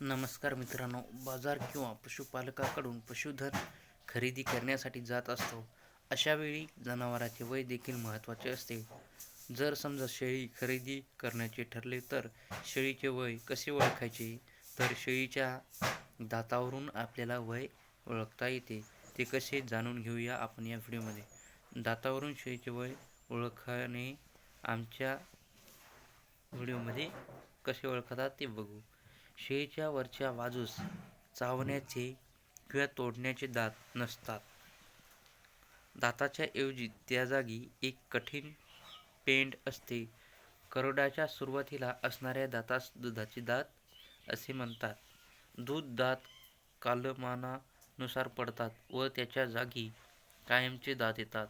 नमस्कार मित्रांनो बाजार किंवा पशुपालकाकडून पशुधन खरेदी करण्यासाठी जात असतो. अशावेळी जनावराचे वय देखील महत्त्वाचे असते. जर समजा शेळी खरेदी करण्याचे ठरले तर शेळीचे वय कसे ओळखायचे? तर शेळीच्या दातावरून आपल्याला वय ओळखता येते. ते कसे जाणून घेऊया आपण या व्हिडिओमध्ये. दातावरून शेळीचे वय ओळखणे आमच्या व्हिडिओमध्ये कसे ओळखतात ते बघू. शेळीच्या वरच्या बाजूस चावण्याचे किंवा तोडण्याचे दात नसतात. दाताच्या ऐवजी त्या जागी एक कठीण पेंड असते. करोडाच्या सुरुवातीला असणाऱ्या दातास दुधाचे दात असे म्हणतात. दूध दात कालमानानुसार पडतात व त्याच्या जागी कायमचे दात येतात.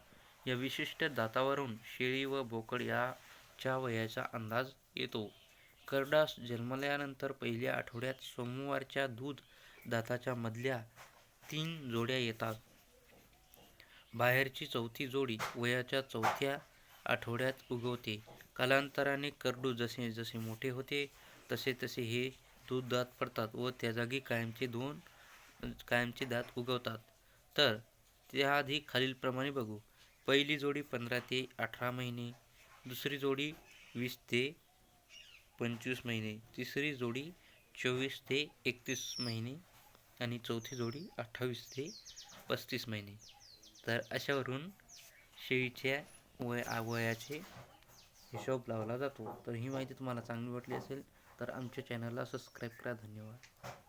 या विशिष्ट दातावरून शेळी व बोकड याच्या वयाचा अंदाज येतो. करडास जन्मल्यानंतर पहिल्या आठवड्यात सोमवारच्या दूध दाताच्या मधल्या तीन जोड्या येतात. बाहेरची चौथी जोडी वयाच्या चौथ्या आठवड्यात उगवते. कालांतराने करडू जसे जसे मोठे होते तसे तसे हे दूध दात पडतात व त्या जागी कायमचे दोन कायमचे दात उगवतात. तर त्याआधी खालीलप्रमाणे बघू. पहिली जोडी पंधरा ते अठरा महिने दुसरी जोडी वीस ते पंचवीस महिने तिसरी जोडी चोवीस ते एकतीस महिने आणि चौथी जोडी अठ्ठावीस ते पस्तीस महिने. तर अशावरून शेळीच्या वय वयाचे हिशोब लावला जातो. तर ही माहिती तुम्हाला चांगली वाटली असेल तर आमच्या चॅनलला सबस्क्राईब करा. धन्यवाद.